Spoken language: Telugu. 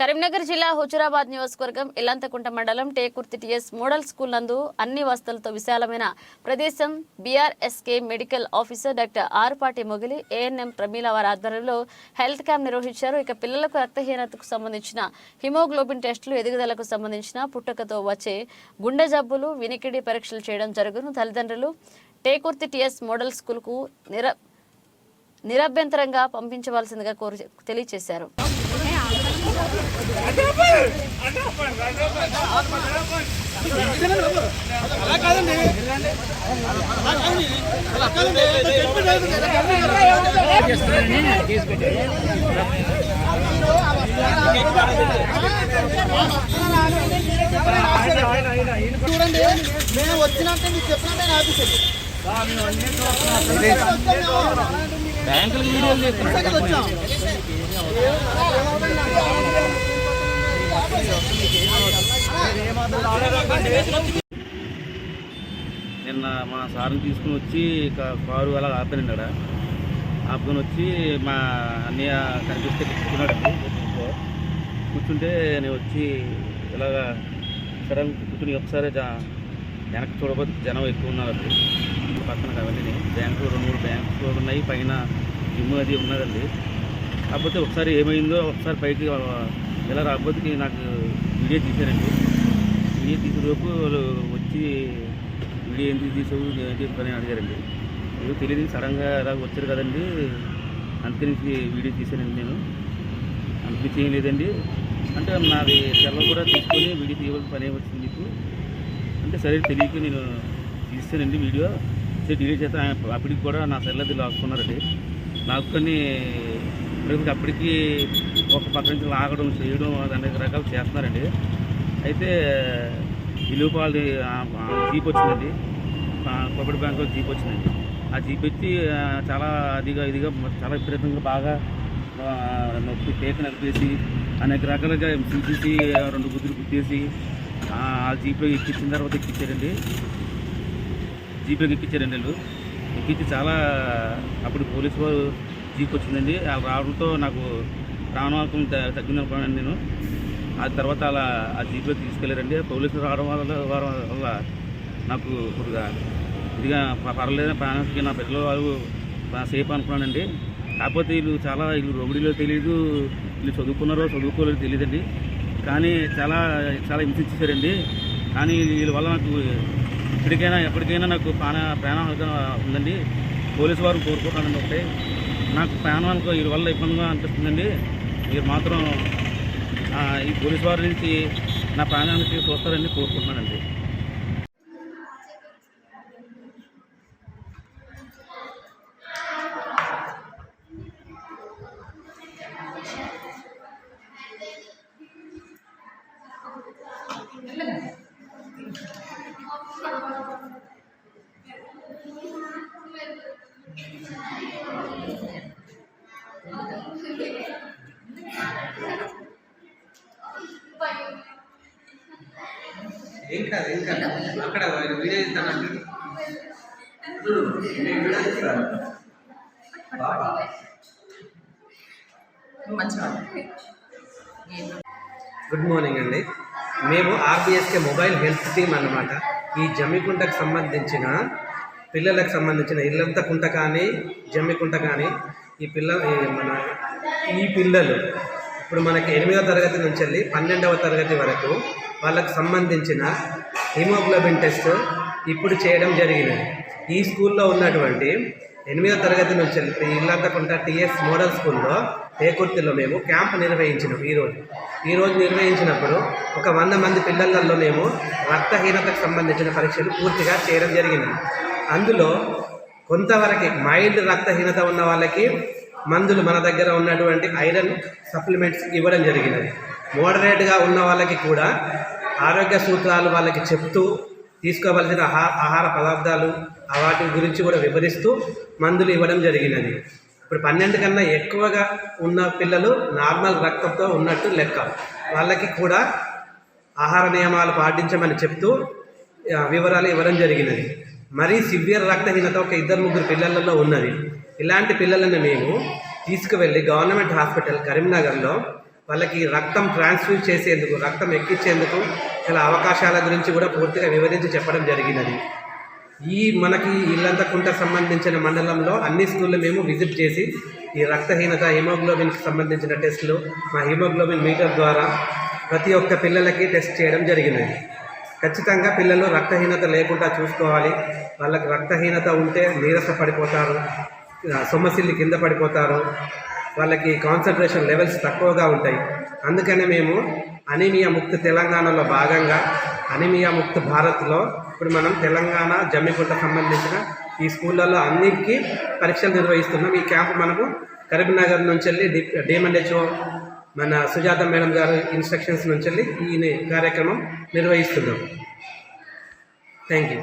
కరీంనగర్ జిల్లా హుజురాబాద్ నియోజకవర్గం ఇల్లంతకుంట మండలం టేకుర్తి టిఎస్ మోడల్ స్కూల్ నందు అన్ని వసతులతో విశాలమైన ప్రదేశం బీఆర్ఎస్కే medical officer doctor Arupati Mogili ANM Pramila వారి ఆధ్వర్యంలో హెల్త్ క్యాంప్ నిర్వహించారు. ఇక పిల్లలకు రక్తహీనతకు సంబంధించిన హిమోగ్లోబిన్ టెస్టులు ఎదుగుదలకు సంబంధించిన పుట్టుకతో వచ్చే గుండె జబ్బులు వినికిడి పరీక్షలు చేయడం జరుగును. తల్లిదండ్రులు టేకుర్తి టిఎస్ మోడల్ స్కూల్కు నిర నిరభ్యంతరంగా పంపించవలసిందిగా కోరి తెలియజేశారు. చూడండి మేము వచ్చినట్టే మీకు చెప్పినట్టే ఆఫీసర్ బ్యాంకులకు వీడియోలు నిన్న మా సార్ని తీసుకుని వచ్చి కారు అలా ఆపాను అక్కడ ఆపుకొని వచ్చి మా అన్నయ్య కనిపిస్తే కూర్చున్నాడు కూర్చుంటే నేను వచ్చి ఇలాగా సరే కూర్చుని ఒకసారి వెనక్కి చూడకపోతే జనం ఎక్కువ ఉన్నారు పక్కన కదండి. బ్యాంకు రెండు మూడు బ్యాంకు ఉన్నాయి. పైన జిమ్ అది ఉన్నదండి. కాకపోతే ఒకసారి ఏమైందో ఒకసారి పైకి ఇలా రాకపోతే నాకు వీడియో తీశారండి. వీడియో తీసేలోపు వాళ్ళు వచ్చి వీడియో ఎందుకు తీసావు ఏంటి పని అడిగారండి. ఏదో తెలియదు సడన్గా ఇలా వచ్చారు కదండి. అందుకని వీడియో తీశానండి నేను. అంతకించి ఏం లేదండి అంటే నాది సెలవు కూడా తీసుకొని వీడియో తీయవలసిన పని వచ్చింది మీకు? అంటే సరే తెలియక నేను తీస్తానండి వీడియో. సరే డిలీట్ చేస్తే ఆయన అప్పటికి కూడా నా సెల్ అది లాక్కున్నారండి. లాక్కొని అప్పటికి ఒక పక్క నుంచి లాగడం చేయడం అనేక రకాలు చేస్తున్నారండి. అయితే ఈ జీప్ వచ్చిందండి. ఆ కొబ్బరి జీప్ వచ్చిందండి. ఆ జీప్ వచ్చి చాలా అదిగా ఇదిగా చాలా విపరీతంగా బాగా నొప్పి పేక నలిపేసి అనేక రకాలుగా తీసేసి రెండు గుద్దులు గుద్దేసి ఆ జీప్లో ఎక్కించిన తర్వాత ఎక్కించారండి జీప్లోకి ఎక్కించారండి వీళ్ళు. ఎక్కించి చాలా అప్పుడు పోలీసు వారు జీప్ వచ్చిందండి. వాళ్ళు రావడంతో నాకు ప్రాణవాకం తగ్గిందనుకున్నాను నేను. ఆ తర్వాత అలా ఆ జీప్లో తీసుకెళ్ళారండి. పోలీసులు రావడం వల్ల వల్ల నాకు కొద్దిగా ఇదిగా ప- పర్లేదు ప్రాణానికి నా పిల్లలు వాళ్ళు సేఫ్ అనుకున్నానండి. కాకపోతే వీళ్ళు చాలా వీళ్ళు రొబడిలో తెలియదు వీళ్ళు చదువుకున్నారో చదువుకోలేదో తెలియదండి కానీ చాలా చాలా హింసించారండి కానీ వీళ్ళ వల్ల నాకు ఇప్పటికైనా ఎప్పటికైనా నాకు ప్రాణ ప్రాణాలుగా ఉందండి. పోలీసు వారు కోరుకుంటానండి ఒకటే. నాకు ప్రాణాలకు వీళ్ళ వల్ల ఇబ్బందిగా అనిపిస్తుందండి. మీరు మాత్రం ఆ, ఈ పోలీసు వారి నుంచి నా ప్రాణానికి చూస్తారని కోరుకుంటున్నానండి. ఏం కాదు ఏం కాదు. అక్కడ ఆయన వీడియో ఇస్తాను గుడ్ మార్నింగ్ అండి. మేము ఆర్బిఎస్కే మొబైల్ హెల్త్ టీమ్ అన్నమాట. ఈ జమ్మికుంటకు సంబంధించిన పిల్లలకు సంబంధించిన ఇల్లంత కుంట కానీ జమ్మికుంట కానీ ఈ పిల్ల మన ఈ పిల్లలు ఇప్పుడు మనకి ఎనిమిదవ తరగతి నుంచి వెళ్ళి పన్నెండవ తరగతి వరకు వాళ్ళకు సంబంధించిన హిమోగ్లోబిన్ టెస్ట్ ఇప్పుడు చేయడం జరిగినది. ఈ స్కూల్లో ఉన్నటువంటి ఎనిమిదో తరగతి నుంచి వెళ్ళి ఇప్పుడు ఇల్లంతకుంట మోడల్ స్కూల్లో ఏకుర్తిలో మేము క్యాంప్ నిర్వహించినాం ఈరోజు ఈరోజు నిర్వహించినప్పుడు ఒక వంద మంది పిల్లలలో మేము రక్తహీనతకు సంబంధించిన పరీక్షలు పూర్తిగా చేయడం జరిగింది. అందులో కొంతవరకు మైల్డ్ రక్తహీనత ఉన్న వాళ్ళకి మందులు మన దగ్గర ఉన్నటువంటి ఐరన్ సప్లిమెంట్స్ ఇవ్వడం జరిగినది. మోడరేట్గా ఉన్న వాళ్ళకి కూడా ఆరోగ్య సూత్రాలు వాళ్ళకి చెప్తూ తీసుకోవలసిన ఆహార పదార్థాలు వాటి గురించి కూడా వివరిస్తూ మందులు ఇవ్వడం జరిగినది. ఇప్పుడు పన్నెండు కన్నా ఎక్కువగా ఉన్న పిల్లలు నార్మల్ రక్తంతో ఉన్నట్టు లెక్క. వాళ్ళకి కూడా ఆహార నియమాలు పాటించమని చెప్తూ వివరాలు ఇవ్వడం జరిగినది. మరీ సివియర్ రక్తహీనత ఒక ఇద్దరు ముగ్గురు పిల్లలలో ఉన్నది. ఇలాంటి పిల్లలను మేము తీసుకువెళ్ళి గవర్నమెంట్ హాస్పిటల్ కరీంనగర్లో వాళ్ళకి రక్తం ట్రాన్స్ఫ్యూజ్ చేసేందుకు రక్తం ఎక్కించేందుకు గల అవకాశాల గురించి కూడా పూర్తిగా వివరించి చెప్పడం జరిగినది. ఈ మనకి ఇల్లంతకుంట సంబంధించిన మండలంలో అన్ని స్కూళ్ళు మేము విజిట్ చేసి ఈ రక్తహీనత హిమోగ్లోబిన్కి సంబంధించిన టెస్టులు మా హిమోగ్లోబిన్ మీటర్ ద్వారా ప్రతి ఒక్క పిల్లలకి టెస్ట్ చేయడం జరిగినది. ఖచ్చితంగా పిల్లలు రక్తహీనత లేకుండా చూసుకోవాలి. వాళ్ళకి రక్తహీనత ఉంటే నీరస పడిపోతారు సొమ్మసిల్లి కింద పడిపోతారు. వాళ్ళకి కాన్సన్ట్రేషన్ లెవెల్స్ తక్కువగా ఉంటాయి. అందుకనే మేము అనిమియా ముక్త తెలంగాణలో భాగంగా అనీమియా ముక్త భారత్లో ఇప్పుడు మనం తెలంగాణ జమ్మికుంట సంబంధించిన ఈ స్కూళ్ళల్లో అన్నిటికీ పరీక్షలు నిర్వహిస్తున్నాం. ఈ క్యాంప్ మనకు కరీంనగర్ నుంచి వెళ్ళి డి డిఎంఎన్హెచ్ఓ మన సుజాత మేడం గారు ఇన్స్ట్రక్షన్స్ నుంచి వెళ్ళి ఈ కార్యక్రమం నిర్వహిస్తున్నాం. Thank you